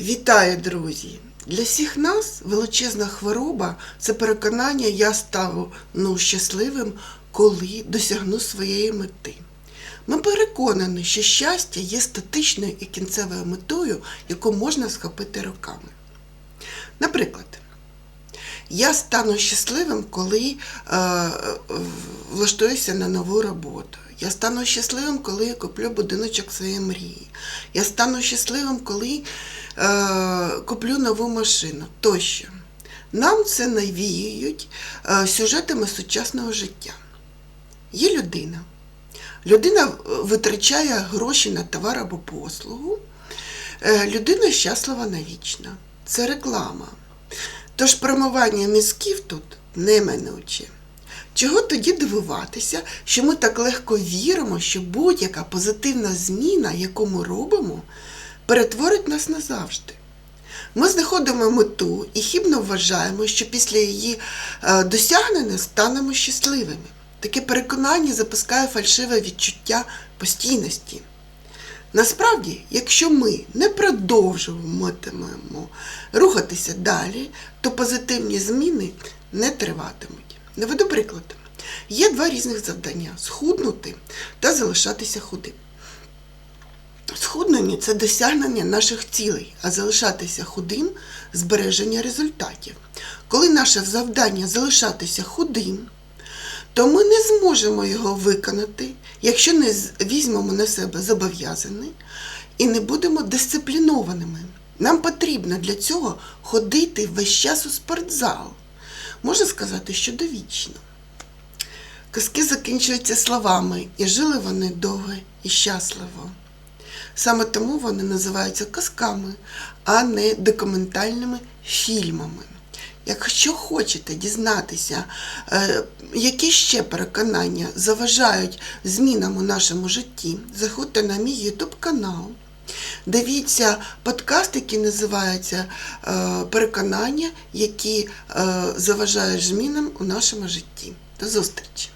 Вітаю, друзі! Для всіх нас величезна хвороба це переконання я стану ну, щасливим, коли досягну своєї мети. Ми переконані, що щастя є статичною і кінцевою метою, яку можна схопити руками. Наприклад, я стану щасливим, коли е, влаштуюся на нову роботу. Я стану щасливим, коли я куплю будиночок своєї мрії. Я стану щасливим, коли е, куплю нову машину тощо. Нам це навіюють е, сюжетами сучасного життя. Є людина. Людина витрачає гроші на товар або послугу. Е, людина щаслива навічно. Це реклама. Тож промивання мізків тут неминуче. Чого тоді дивуватися, що ми так легко віримо, що будь-яка позитивна зміна, яку ми робимо, перетворить нас назавжди. Ми знаходимо мету і хібно вважаємо, що після її е, досягнення станемо щасливими. Таке переконання запускає фальшиве відчуття постійності. Насправді, якщо ми не продовжуватимемо рухатися далі, то позитивні зміни не триватимуть. Наведу приклад. Є два різних завдання схуднути та залишатися худим. Схуднення це досягнення наших цілей, а залишатися худим збереження результатів. Коли наше завдання залишатися худим, то ми не зможемо його виконати, якщо не візьмемо на себе зобов'язані і не будемо дисциплінованими. Нам потрібно для цього ходити весь час у спортзал. Можна сказати, що довічно. Казки закінчуються словами, і жили вони довго і щасливо. Саме тому вони називаються казками, а не документальними фільмами. Якщо хочете дізнатися, е, які ще переконання заважають змінам у нашому житті, заходьте на мій YouTube канал. Дивіться подкаст, який називається е, Переконання, які е, заважають змінам у нашому житті. До зустрічі!